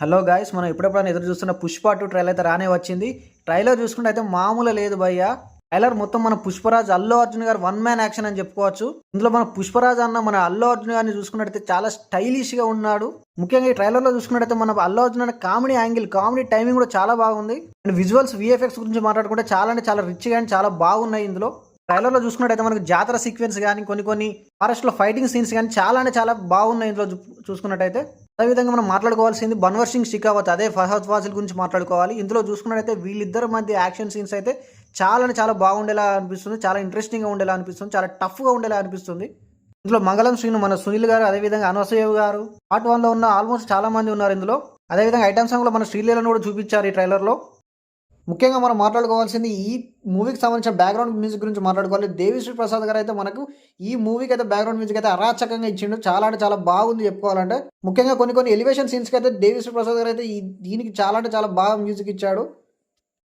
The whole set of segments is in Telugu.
హలో గాయస్ మనం ఎప్పుడెప్పుడైనా ఎదురు చూస్తున్న పుష్ప టూ ట్రైలర్ అయితే రానే వచ్చింది. ట్రైలర్ చూసుకుంటే అయితే మామూలు లేదు భయ్య. ట్రైలర్ మొత్తం మన పుష్పరాజ్ అల్లు అర్జున్ గారు వన్ మ్యాన్ యాక్షన్ అని చెప్పుకోవచ్చు. ఇందులో మన పుష్పరాజ్ అన్న మన అల్లు అర్జున్ గారిని చూసుకున్నట్టయితే చాలా స్టైలిష్గా ఉన్నాడు. ముఖ్యంగా ఈ ట్రైలర్లో చూసుకున్నట్టయితే మన అల్లు అర్జున్ అనే కామెడీ యాంగిల్ కామెడీ టైమింగ్ కూడా చాలా బాగుంది. అండ్ విజువల్స్ విఎఫ్ఎక్స్ గురించి మాట్లాడుకుంటే చాలా అంటే చాలా రిచ్గా అండ్ చాలా బాగున్నాయి ఇందులో. ట్రైలర్లో చూసుకున్నట్టయితే మనకు జాతర సీక్వెన్స్ కానీ కొన్ని కొన్ని ఫారెస్ట్లో ఫైటింగ్ సీన్స్ కానీ చాలా అంటే చాలా బాగున్నాయి ఇందులో చూసుకున్నట్టయితే. అదేవిధంగా మనం మాట్లాడుకోవాల్సింది బన్వర్ సింగ్ షికావత్ అదే ఫహద్ ఫాజిల్ గురించి మాట్లాడుకోవాలి. ఇందులో చూసుకున్నట్టయితే వీళ్ళిద్దరి మధ్య యాక్షన్ సీన్స్ అయితే చాలా అంటే చాలా బాగుండేలా అనిపిస్తుంది. చాలా ఇంట్రెస్టింగ్గా ఉండేలా అనిపిస్తుంది. చాలా టఫ్గా ఉండేలా అనిపిస్తుంది. ఇందులో మంగళం శ్రీను మన సునీల్ గారు అదేవిధంగా అనసూయ గారు పార్ట్ వన్లో ఉన్న ఆల్మోస్ట్ చాలా మంది ఉన్నారు ఇందులో. అదేవిధంగా ఐటమ్ సాంగ్లో మన శ్రీలీలను కూడా చూపించారు ఈ ట్రైలర్లో ముఖ్యంగా మనం మాట్లాడుకోవాల్సింది ఈ మూవీకి సంబంధించిన బ్యాక్గ్రౌండ్ మ్యూజిక్ గురించి మాట్లాడుకోవాలి. దేవిశ్రీ ప్రసాద్ గారు అయితే మనకు ఈ మూవీకి అయితే బ్యాక్గ్రౌండ్ మ్యూజిక్ అయితే అరాచకంగా ఇచ్చిండు. చాలా అంటే చాలా బాగుంది చెప్పుకోవాలంటే. ముఖ్యంగా కొన్ని కొన్ని ఎలివేషన్ సీన్స్కి అయితే దేవిశ్రీ ప్రసాద్ గారు అయితే ఈ దీనికి చాలా అంటే చాలా బాగా మ్యూజిక్ ఇచ్చాడు.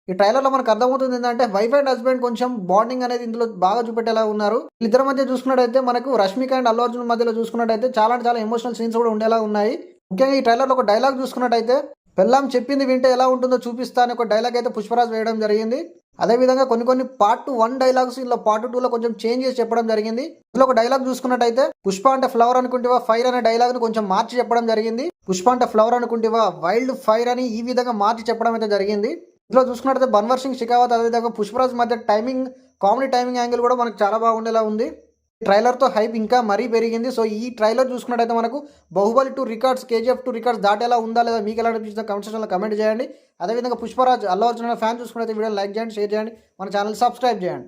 ఈ ట్రైలర్లో మనకు అర్థమవుతుంది ఏంటంటే వైఫ్ అండ్ హస్బెండ్ కొంచెం బాండింగ్ అనేది ఇందులో బాగా చూపెట్టేలా ఉన్నారు. ఇద్దరి మధ్య చూసుకున్నట్టయితే మనకు రష్మిక అండ్ అల్లు అర్జున్ మధ్యలో చూసుకున్నట్టయితే చాలా అంటే చాలా ఎమోషనల్ సీన్స్ కూడా ఉండేలా ఉన్నాయి. ముఖ్యంగా ఈ ట్రైలర్లో ఒక డైలాగ్ చూసుకున్నట్టయితే పెళ్ళాం చెప్పింది వింటే ఎలా ఉంటుందో చూపిస్తా అని ఒక డైలాగ్ అయితే పుష్పరాజ్ వేయడం జరిగింది. అదేవిధంగా కొన్ని కొన్ని పార్ట్ వన్ డైలాగ్స్ ఇలా పార్ట్ టూ లో కొంచెం చేంజ్ చేసి చెప్పడం జరిగింది. ఇందులో ఒక డైలాగ్ చూసుకున్నట్టయితే పుష్ప అంటే ఫ్లవర్ అనుకుంటేవా ఫైర్ అనే డైలాగ్ను కొంచెం మార్చి చెప్పడం జరిగింది. పుష్ప అంటే ఫ్లవర్ అనుకుంటేవా వైల్డ్ ఫైర్ అని ఈ విధంగా మార్చి చెప్పడం అయితే జరిగింది. ఇందులో చూసుకున్నట్టయితే బన్వర్ సింగ్ షికావత్ అదేవిధంగా పుష్పరాజ్ మధ్య టైమింగ్ కామెడీ టైమింగ్ యాంగిల్ కూడా మనకు చాలా బాగుండేలా ఉంది. ట్రైలర్తో హైప్ ఇంకా మరీ పెరిగింది. సో ఈ ట్రైలర్ చూసుకున్నట్టయితే మనకు Baahubali two records KGF two records దాటేలా ఉందా లేదా మీకు ఎలా అనిపించిందో కమెంట్ సెక్షన్లో కమెంట్ చేయండి. అదేవిధంగా పుష్పరాజ్ అల్లు అర్జున్ ఫ్యాన్ చూసుకున్నట్లయితే వీడియో లైక్ చేయండి షేర్ చేయండి. మన ఛానల్ సబ్స్క్రైబ్ చేయండి.